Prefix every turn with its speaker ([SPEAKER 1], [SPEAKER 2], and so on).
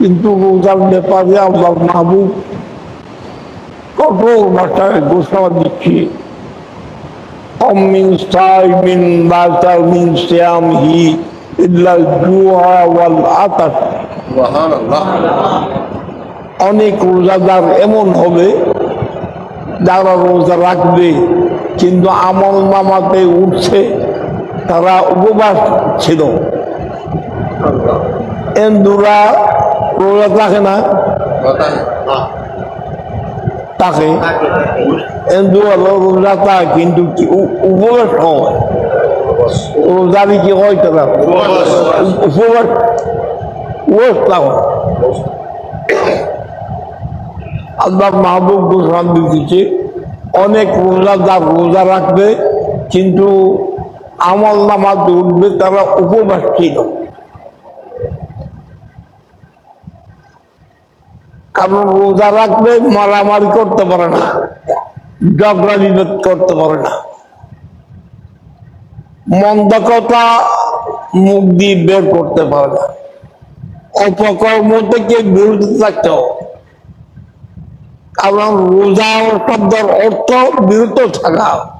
[SPEAKER 1] কিন্তু রোজার ব্যাপারে আল্লাহ মাহবুব কঠোর ভাষায় ঘোষণা দিচ্ছি। অমিন সাইমিন বাতার মিন সিয়ামহি ইল্লা জুয়া ওয়াল আতাশ। অনেক রোজাদার এমন হবে যারা রোজা রাখবে কিন্তু আমল নামাতে উঠছে তারা উপবাস ছিল। এন্দুরা রোজা থাকে। না তাকে এন্দুরা রোজা থাকে কিন্তু উপবাস হয়। রোজারি কি হয় তারা উপবাস। উপবাস থাকে মাহবুব দিতেছে অনেক রোজাদার রোজা রাখবে, কিন্তু আমল নামাতে উঠবে তারা উপবাস ছিল। কারণ রোজা রাখবে মারামারি করতে পারে না ঝগড়া বিভেদ করতে পারে না। মন্দ কথা মুখ দিয়ে বের করতে পারে না। অপকর্ম থেকে বিরত থাকতে হবে। কারণ রোজা শব্দের অর্থ বিরত থাকা।